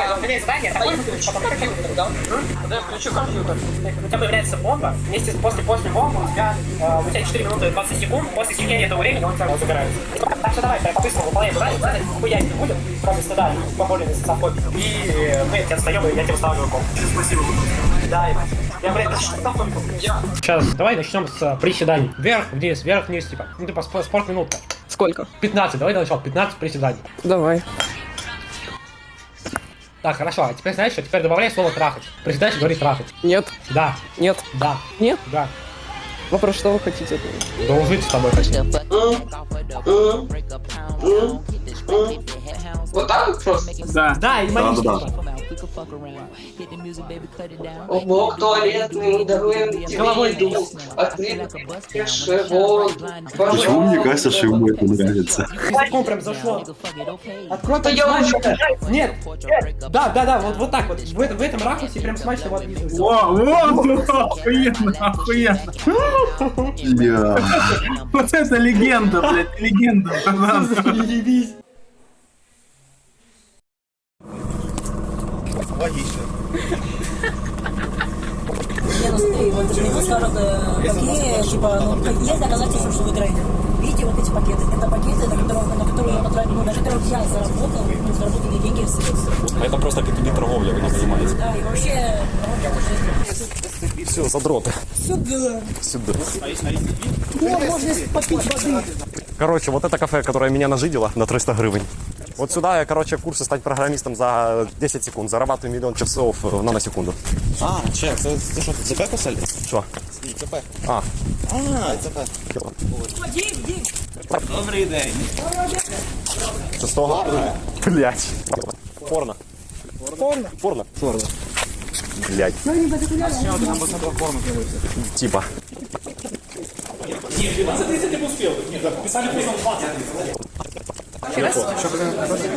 давай, выполняй задание, такой выключишь, потом компьютер, да? Да, я включу компьютер. У тебя появляется бомба, вместе с после после бомбы у тебя, э, у тебя 4 минуты и 20 секунд, после истечения этого времени он у тебя забирается. Так что давай, по-быстрому выполняй задание, задание хуя не будет, кроме стыда и поболенной социофобии. И э, мы тебя достаем, и я тебе устанавливаю комп. Спасибо. Да. Я, блядь. Сейчас, давай начнем с э, приседаний. Вверх, вниз, вверх, вниз, типа. Ну, типа спорт, спорт минутка. Сколько? 15, давай для начала, 15 приседаний. Давай. Так, хорошо, а теперь знаешь что? Теперь добавляй слово трахать. Приседаешь и говори трахать. Нет. Да, Нет. да, Нет. да. Вопрос, что вы хотите от меня? Дружить с тобой хочу. Вот так вот просто? Да. Да, и манишь. Да, да, О бог туалетный, даруем Головой тебе еду, открытый живот. Почему мне кажется, что ему это нравится? 10 секунд прям зашло. Открой Да я уже- Нет. Да, да, да, вот, вот так вот. В, этом- в этом ракурсе прям смачно его отлизывается. О, о, охуенно, охуенно. Вот это легенда, блядь, легенда. Заебись. Не, ну смотри, вот э, какие, типа, ну, как- есть доказательства, что вы трейдер. Видите вот эти пакеты? Это пакеты, на которые, на которые я потратил, ну, на которых я заработал, ну, заработали деньги средств. Это просто как не торговля, вы не понимаете. Да, и вообще, ну. Все, задроты. Сюда. Сюда. О, можно попить воды. Короче, вот это кафе, которое меня нажидело на 300 гривен. Вот сюда я, короче, курсы стать программистом за 10 секунд. Зарабатываю миллион часов в наносекунду. А, чек, це, це що, ЦП писали? Что? ЦП. А, А, ЦП. Добрий день. шестого? Блять. Порно. Порно? Порно. Порно. Блять. Типа.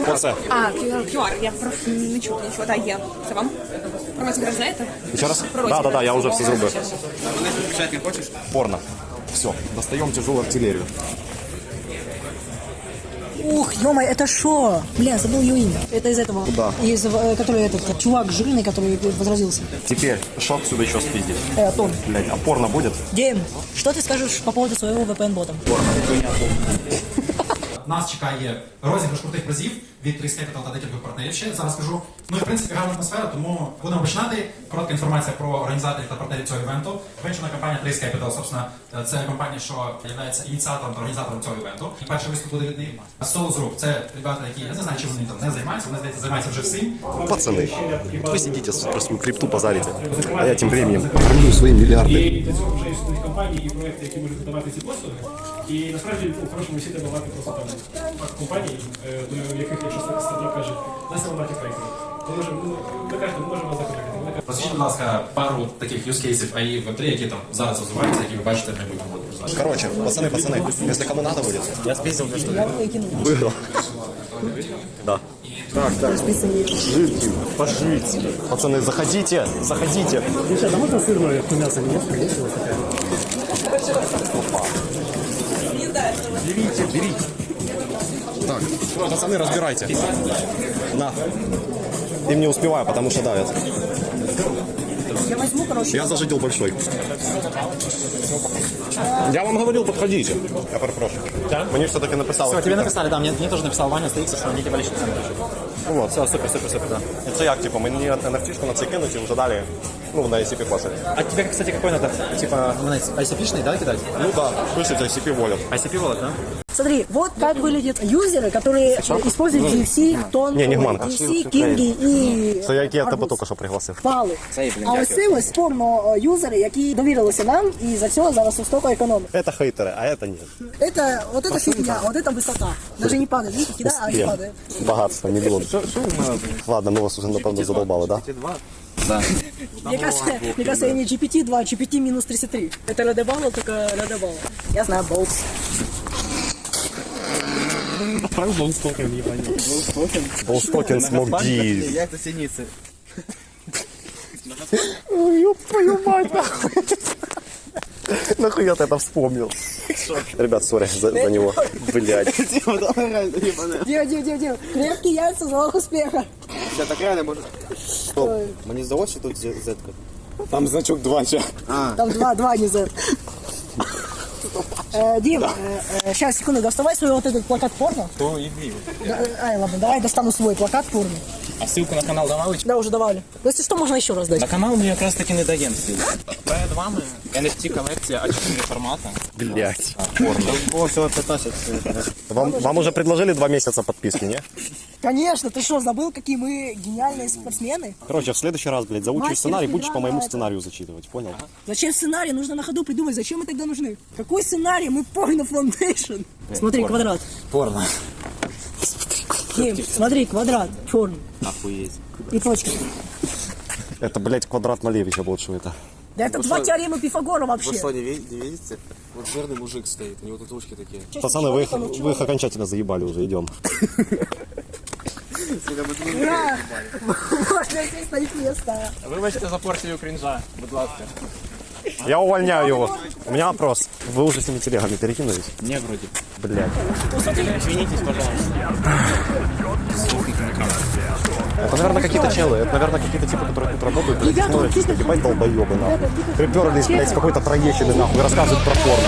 Оце. А, QR, QR, я просто не чула нічого. Да, є. Це вам? Інформацію ви знаєте? Еще раз? Да, да, да, я уже все зробив. Печать не хочеш? Порно. Все, достаем тяжелую артиллерию. Ух, ё это шо? Бля, забыл ее имя. Это из этого. Куда? Из, э, который этот, чувак жирный, который возразился. Теперь шок сюда еще спиздить. Э, Том. Блять, а порно будет? Дим, что ты скажешь по поводу своего VPN-бота? Нас чекає розіграш крутих призів від Trace Capital та декількох партнерів ще зараз скажу. Ну і в принципі гарна атмосфера, тому будемо починати. Коротка інформація про організаторів та партнерів цього івенту. Венчурна компанія Trace Capital, собственно, це компанія, що є ініціатором та організатором цього івенту. І перший виступ буде від них. Solos Group – це ребята, які я не знаю, чим вони там не займаються. Вони здається займаються вже всім. Пацаны, вы сидите про свою крипту позарите, а я тем временем кормлю свои миллиарды. І для цього вже існують компанії і проекти, які можуть надавати ці послуги. І насправді у хорошому всі треба мати просто там пару компаній, е, до яких, якщо стартап каже, нас не мати фейкери. Ми можемо, ну, ви кажете, ми можемо вас закликати. Вони кажуть, Розкажіть, будь ласка, пару таких use cases АІ в 3 які там зараз розвиваються, які ви бачите в майбутньому будуть розвиватися. Короче, пацаны, пацаны, если кому надо будет, я спиздил две штуки. Я выкинул. Выиграл. Да. Так, так. Жить, пожить. Пацаны, заходите, заходите. а можна сирне мясо не Берите, берите. Так, пацаны, разбирайте. На. Им не успеваю, потому что давят. Я возьму, короче. Я зажидел большой. Я вам говорил, подходите. Я перепрошую. Да? Мне все-таки написал. Все, тебе написали, да, мне, мне тоже написал Ваня, стоится, что они тебе личный центр пишут. Ну вот. Все, супер, супер, супер, да. Це як, типу, мені NFT-шку на це кинуть і вже далі, ну, на ICP класити. А тебе, кстати, какой надо, типа, ну, ICP-шный, да, кидать? Ну да, пишуть ICP волят. ICP wallet, да? Смотри, вот как выглядят юзеры, которые э, используют GFC, тон, Не, не гманка. GFC, кинги і Це як я тебе арбуз. тільки що пригласив. Пали. А ось це ось порно юзери, які довірилися нам і за цього зараз столько економить. Это хейтеры, а это нет. Это вот это фигня, вот это высота. Даже не падает, видите, кидаю, а не Успех. падает. Багатство, миллион. Ладно, мы вас уже, напевно, задолбали, да? мне кажется, мне кажется, я не GPT-2, а GPT минус 33. Это Радебало, только Радебало. Я знаю Болтс. Болстокен смог ди. Як це синиці? Ёб твою мать, нахуй. Нахуя ты это вспомнил? Ребят, сори за, за него. Блять. Дима, Дима, Дима, Дима. Крепкие яйца, залог успеха. Все так реально может. Мені здалося тут зетка. Там значок 2 ще. Там два, два, не Z. Э, Дим, сейчас, секунду, доставай свой вот этот плакат порно. То і вів. Да, Ай, ладно, давай достану свой плакат порно. А ссылку на канал давали? Да, уже давали. Ну, если что, можно еще раз дать. На канал ми якраз таки не даємо ссылку. Перед вами NFT колекція А4 формата. Блять. Було всього 15. Вам, вам уже предложили два месяца подписки, не? Конечно, ты что, забыл, какие мы гениальные спортсмены? Короче, в следующий раз, блядь, заучишь Мастер сценарий, будешь по моему Федора, сценарию зачитывать, понял? Зачем сценарий? Нужно на ходу придумать, зачем мы тогда нужны? Какой сценарий? Мы порно фаундейшн. Смотри, квадрат. Порно. Дим, смотри, квадрат, черный. Охуєть. И точка. Это, блядь, квадрат Малевича, что это. Да это два теоремы Пифагора вообще. не, видите? Вот жирный мужик стоит, у него тут ручки такие. Пацаны, вы их, вы их окончательно заебали уже, идем. Ура! Можно сесть на их место. Вибачте за порцію крінжа, будь ласка. Я увольняю его. У меня вопрос. Вы уже с этими телегами перекинулись? Не вроде. Блядь. Извинитесь, пожалуйста. Это, наверное, какие-то челы. Это, наверное, какие-то типы, которые тут работают, блядь, Ребята, смотрят, тихо. ебать долбоебы, нахуй. Приперлись, блядь, с какой-то троещины, нахуй, и рассказывают про порно.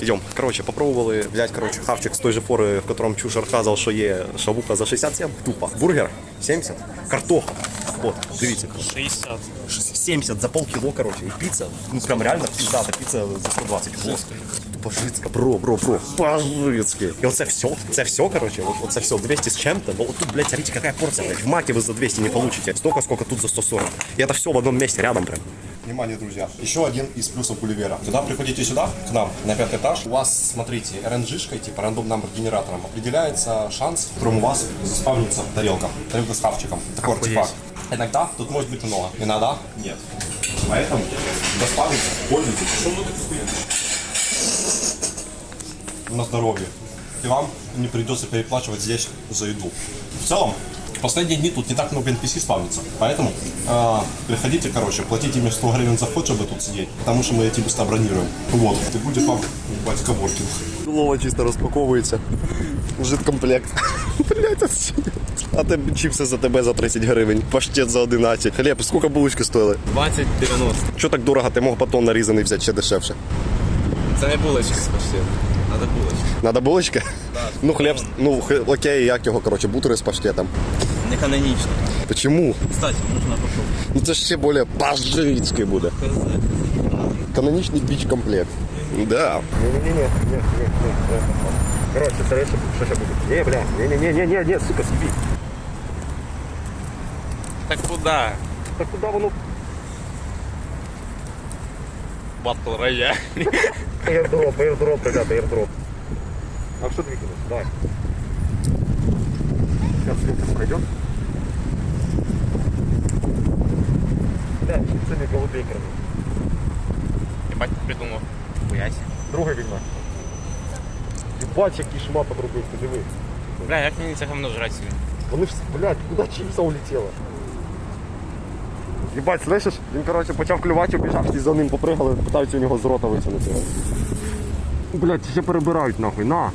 Идем. Короче, попробовали взять, короче, хавчик с той же форы, в котором Чуш рассказывал, что є шавуха за 67, тупо. Бургер 70, картоха. Вот, дивіться. 60. 70 за полкило, короче, и пицца. Ну, прям реально пиздата, пицца за 120. Жестко. По-жицька, бро, бро, бро, по-жицьки. І оце все, це все, короче, вот, оце все, 200 с чем-то. Вот тут, блядь, смотрите, какая порция, блядь. В маке вы за 200 не получите. Столько, сколько тут за 140. И это все в одном месте, рядом прям. Внимание, друзья. Еще один из плюсов Гулливера. Когда приходите сюда, к нам, на пятый этаж, у вас, смотрите, RNG-шкой, типа рандом номер генератором, определяется шанс, в котором у вас заспавнится тарелка. Тарелка с хавчиком. Такой артефакт. Иногда тут может быть много, иногда нет. Поэтому заспавнится, пользуйтесь. На здоровье. И вам не придется переплачивать здесь за еду. В целом, последние дни тут не так много NPC спавнится. Поэтому э, приходите, короче, платите мне 100 гривен за вход, чтобы тут сидеть. Потому что мы эти места бронируем. Вот. И будет вам ебать Коворкин. Лова чисто розпаковується. Житкомплект. Блять, а тебе чіпси за тебе за 30 гривень, паштет за 11. Хліб, скільки булочки стоїли? 20-90. Що так дорого, ти мог батон нарізаний взяти ще дешевше. Це не булочки почти. Надо булочки. Надо булочки? Ну хліб, ну х- окей, як його, короче, бутери з паштетом. Не канонічно. Почему? Кстати, можна попробувати. Ну це ж ще більш пажицький буде. Канонічний біч комплект. Да. Не-не-не, Короче, це що, що ще буде? Не, бля, не-не-не, сука, собі. Так куди? Так куди воно? Батл рояль. Airdrop, airdrop, ребята, airdrop. А что двигалось? Давай. Сейчас ссылка пройдет. Да, чипсами голубей кормят. Ебать, придумав. Хуясь. Друга війна. Ебать, який шмат обробив, ти диви. Бля, як мені це говно жрати собі? Вони ж, блядь, куди чипса улетіла? Єбать, слышиш? Він, короче, почав клювати, убіжав, всі за ним попригали, питаються у нього з рота витягнути. Блядь, ще перебирають нахуй, на.